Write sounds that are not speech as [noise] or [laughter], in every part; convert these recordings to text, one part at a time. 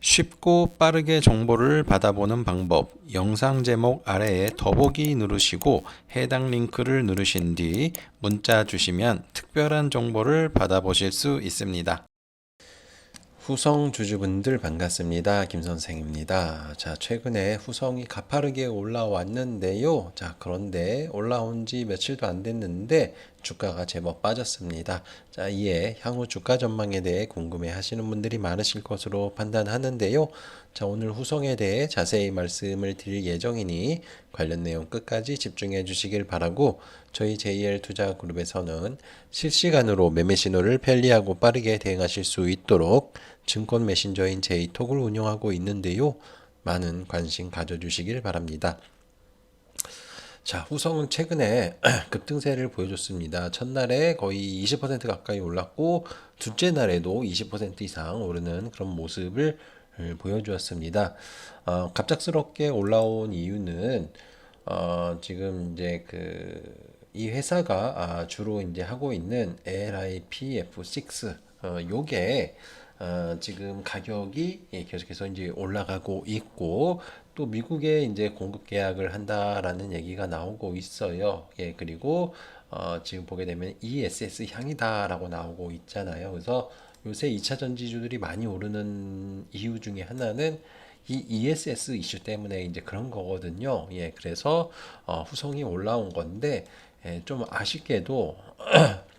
쉽고 빠르게 정보를 받아보는 방법 영상 제목 아래에 더보기 누르시고 해당 링크를 누르신 뒤 문자 주시면 특별한 정보를 받아보실 수 있습니다. 후성 주주분들 반갑습니다. 김 선생입니다. 자, 최근에 후성이 가파르게 올라왔는데요. 자, 그런데 올라온 지 며칠도 안 됐는데 주가가 제법 빠졌습니다. 자, 이에 향후 주가 전망에 대해 궁금해 하시는 분들이 많으실 것으로 판단하는데요. 자, 오늘 후성에 대해 자세히 말씀을 드릴 예정이니 관련 내용 끝까지 집중해 주시길 바라고 저희 JL 투자 그룹에서는 실시간으로 매매 신호를 편리하고 빠르게 대응하실 수 있도록 증권 메신저인 제이톡을 운영하고 있는데요. 많은 관심 가져주시길 바랍니다. 자, 후성은 최근에 [clears throat] 급등세를 보여줬습니다. 첫날에 거의 20% 가까이 올랐고, 둘째 날에도 20% 이상 오르는 그런 모습을 보여주었습니다. 어, 갑작스럽게 올라온 이유는, 어, 지금 이제 그, 이 회사가 아, 주로 이제 하고 있는 LIPF6, 어, 요게 어, 지금 가격이 예, 계속해서 이제 올라가고 있고 또 미국에 이제 공급 계약을 한다라는 얘기가 나오고 있어요. 예, 그리고 어, 지금 보게 되면 ESS 향이다라고 나오고 있잖아요. 그래서 요새 2차 전지주들이 많이 오르는 이유 중에 하나는 이 ESS 이슈 때문에 이제 그런 거거든요. 예, 그래서 어, 후성이 올라온 건데 예, 좀 아쉽게도 [clears throat]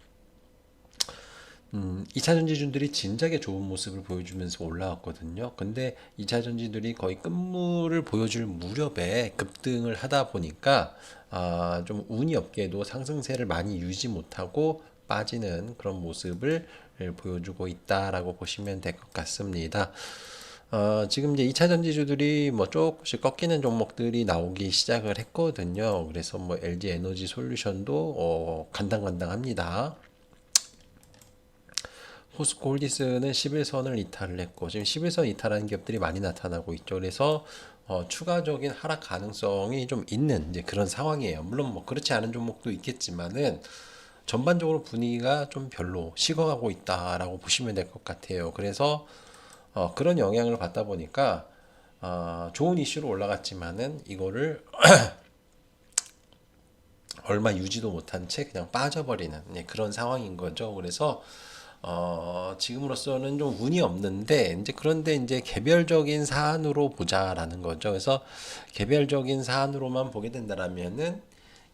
음, 2차 전지주들이 진작에 좋은 모습을 보여주면서 올라왔거든요. 근데 2차 전지들이 거의 끝물을 보여줄 무렵에 급등을 하다 보니까 아, 좀 운이 없게도 상승세를 많이 유지 못하고 빠지는 그런 모습을 보여주고 있다라고 보시면 될 것 같습니다. 어, 지금 이제 2차 전지주들이 뭐 조금씩 꺾이는 종목들이 나오기 시작을 했거든요. 그래서 뭐 LG 에너지 솔루션도 어, 간당간당합니다. 포스코 홀디스는 11선을 이탈을 했고 지금 11선 이탈하는 기업들이 많이 나타나고 있죠. 그래서 어, 추가적인 하락 가능성이 좀 있는 이제 그런 상황이에요. 물론 뭐 그렇지 않은 종목도 있겠지만은 전반적으로 분위기가 좀 별로 식어가고 있다라고 보시면 될 것 같아요. 그래서 어, 그런 영향을 받다 보니까 어, 좋은 이슈로 올라갔지만은 이거를 [clears throat] 얼마 유지도 못한 채 그냥 빠져버리는 네, 그런 상황인 거죠. 그래서 어, 지금으로서는 좀 운이 없는데, 이제 그런데 이제 개별적인 사안으로 보자라는 거죠. 그래서 개별적인 사안으로만 보게 된다라면은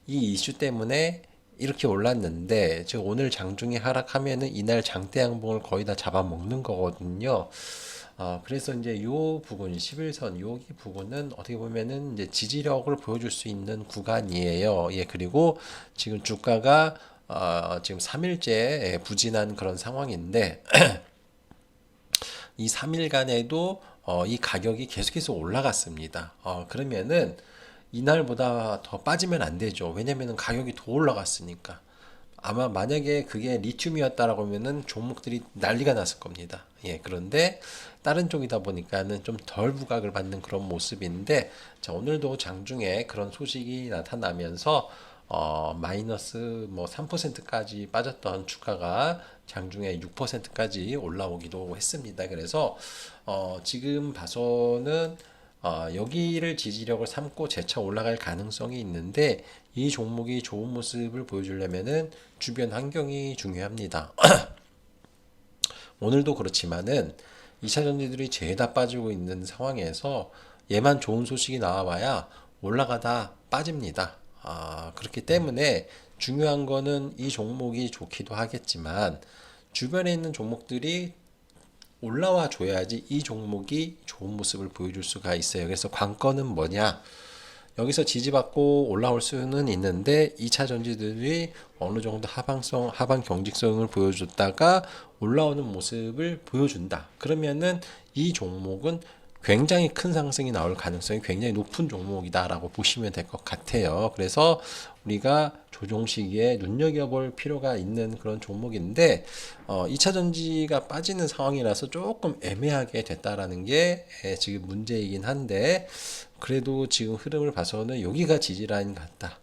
이 이슈 때문에 이렇게 올랐는데, 즉 오늘 장중에 하락하면은 이날 장대 양봉을 거의 다 잡아먹는 거거든요. 어, 그래서 이제 요 부분, 11선, 여기 부분은 어떻게 보면은 이제 지지력을 보여줄 수 있는 구간이에요. 예, 그리고 지금 주가가 어, 지금 3일째 부진한 그런 상황인데 [clears throat] 이 3일간에도 어, 이 가격이 계속해서 올라갔습니다. 어, 그러면은 이날보다 더 빠지면 안 되죠. 왜냐면은 가격이 더 올라갔으니까. 아마 만약에 그게 리튬이었다라고 하면은 종목들이 난리가 났을 겁니다. 예, 그런데 다른 쪽이다 보니까는 좀 덜 부각을 받는 그런 모습인데, 자, 오늘도 장중에 그런 소식이 나타나면서 어, 마이너스 뭐 3%까지 빠졌던 주가가 장중에 6%까지 올라오기도 했습니다. 그래서 어, 지금 봐서는 어, 여기를 지지력을 삼고 재차 올라갈 가능성이 있는데 이 종목이 좋은 모습을 보여주려면은 주변 환경이 중요합니다. [clears throat] 오늘도 그렇지만은 2차 전지들이 죄다 빠지고 있는 상황에서 얘만 좋은 소식이 나와봐야 올라가다 빠집니다. 아, 그렇기 때문에 중요한 거는 이 종목이 좋기도 하겠지만 주변에 있는 종목들이 올라와 줘야지 이 종목이 좋은 모습을 보여줄 수가 있어요. 그래서 관건은 뭐냐? 여기서 지지받고 올라올 수는 있는데 2차 전지들이 어느 정도 하방성, 하방 경직성을 보여줬다가 올라오는 모습을 보여준다. 그러면은 이 종목은 굉장히 큰 상승이 나올 가능성이 굉장히 높은 종목이다라고 보시면 될 것 같아요. 그래서 우리가 조종 시기에 눈여겨볼 필요가 있는 그런 종목인데 어, 2차 전지가 빠지는 상황이라서 조금 애매하게 됐다라는 게 예, 지금 문제이긴 한데 그래도 지금 흐름을 봐서는 여기가 지지라인 같다.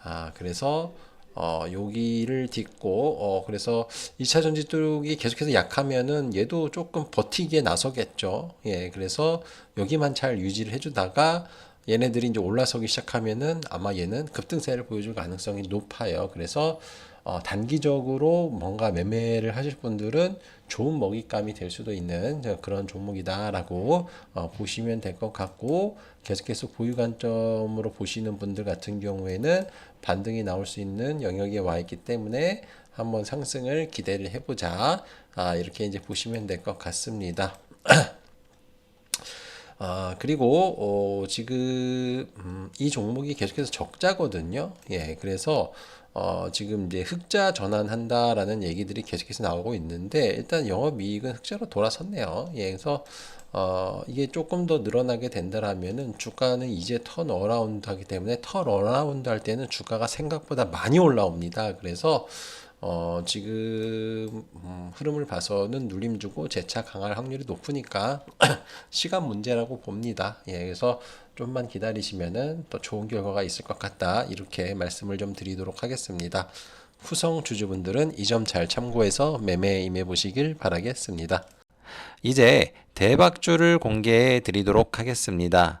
아 그래서 어, 여기를 딛고 어, 그래서 2차 전지 쪽이 계속해서 약하면은 얘도 조금 버티기에 나서겠죠. 예, 그래서 여기만 잘 유지를 해주다가 얘네들이 이제 올라서기 시작하면은 아마 얘는 급등세를 보여줄 가능성이 높아요. 그래서 어, 단기적으로 뭔가 매매를 하실 분들은 좋은 먹잇감이 될 수도 있는 그런 종목이다라고 어, 보시면 될 것 같고 계속해서 보유 관점으로 보시는 분들 같은 경우에는 반등이 나올 수 있는 영역에 와 있기 때문에 한번 상승을 기대를 해보자 아, 이렇게 이제 보시면 될 것 같습니다. [clears throat] 아, 그리고, 어, 지금, 음, 이 종목이 계속해서 적자거든요. 예, 그래서, 어, 지금 이제 흑자 전환한다라는 얘기들이 계속해서 나오고 있는데, 일단 영업이익은 흑자로 돌아섰네요. 예, 그래서, 어, 이게 조금 더 늘어나게 된다라면은 주가는 이제 턴 어라운드 하기 때문에 턴 어라운드 할 때는 주가가 생각보다 많이 올라옵니다. 그래서, 어, 지금 음, 흐름을 봐서는 눌림 주고 재차 강할 확률이 높으니까 [clears throat] 시간 문제라고 봅니다. 예, 그래서 좀만 기다리시면은 또 좋은 결과가 있을 것 같다. 이렇게 말씀을 좀 드리도록 하겠습니다. 후성 주주분들은 이 점 잘 참고해서 매매에 임해 보시길 바라겠습니다. 이제 대박주를 공개해 드리도록 하겠습니다.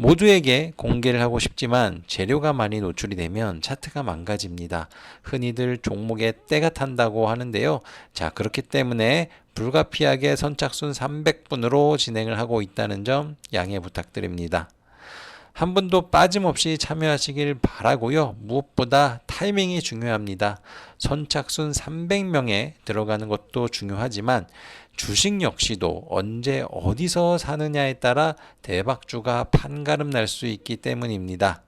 모두에게 공개를 하고 싶지만 재료가 많이 노출이 되면 차트가 망가집니다. 흔히들 종목에 때가 탄다고 하는데요. 자, 그렇기 때문에 불가피하게 선착순 300분으로 진행을 하고 있다는 점 양해 부탁드립니다. 한 분도 빠짐없이 참여하시길 바라고요. 무엇보다 타이밍이 중요합니다. 선착순 300명에 들어가는 것도 중요하지만 주식 역시도 언제 어디서 사느냐에 따라 대박주가 판가름 날 수 있기 때문입니다.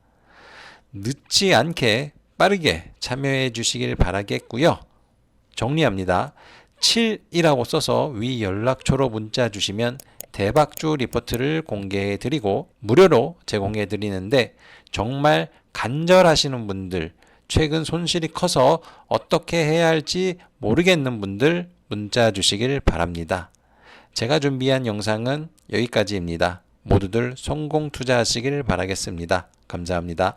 늦지 않게 빠르게 참여해 주시길 바라겠고요. 정리합니다. 7이라고 써서 위 연락처로 문자 주시면 대박주 리포트를 공개해 드리고 무료로 제공해 드리는데 정말 간절하시는 분들, 최근 손실이 커서 어떻게 해야 할지 모르겠는 분들 문자 주시길 바랍니다. 제가 준비한 영상은 여기까지입니다. 모두들 성공 투자하시길 바라겠습니다. 감사합니다.